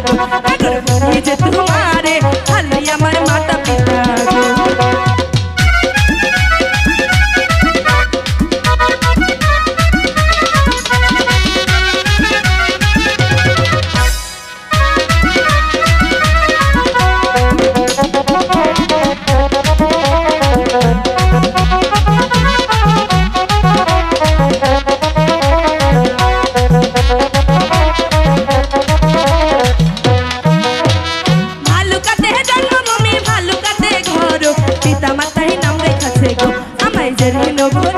থাকো নিজে তোমার রইল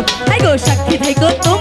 থাইকো আইগো সাক্ষী থাইকো তোমার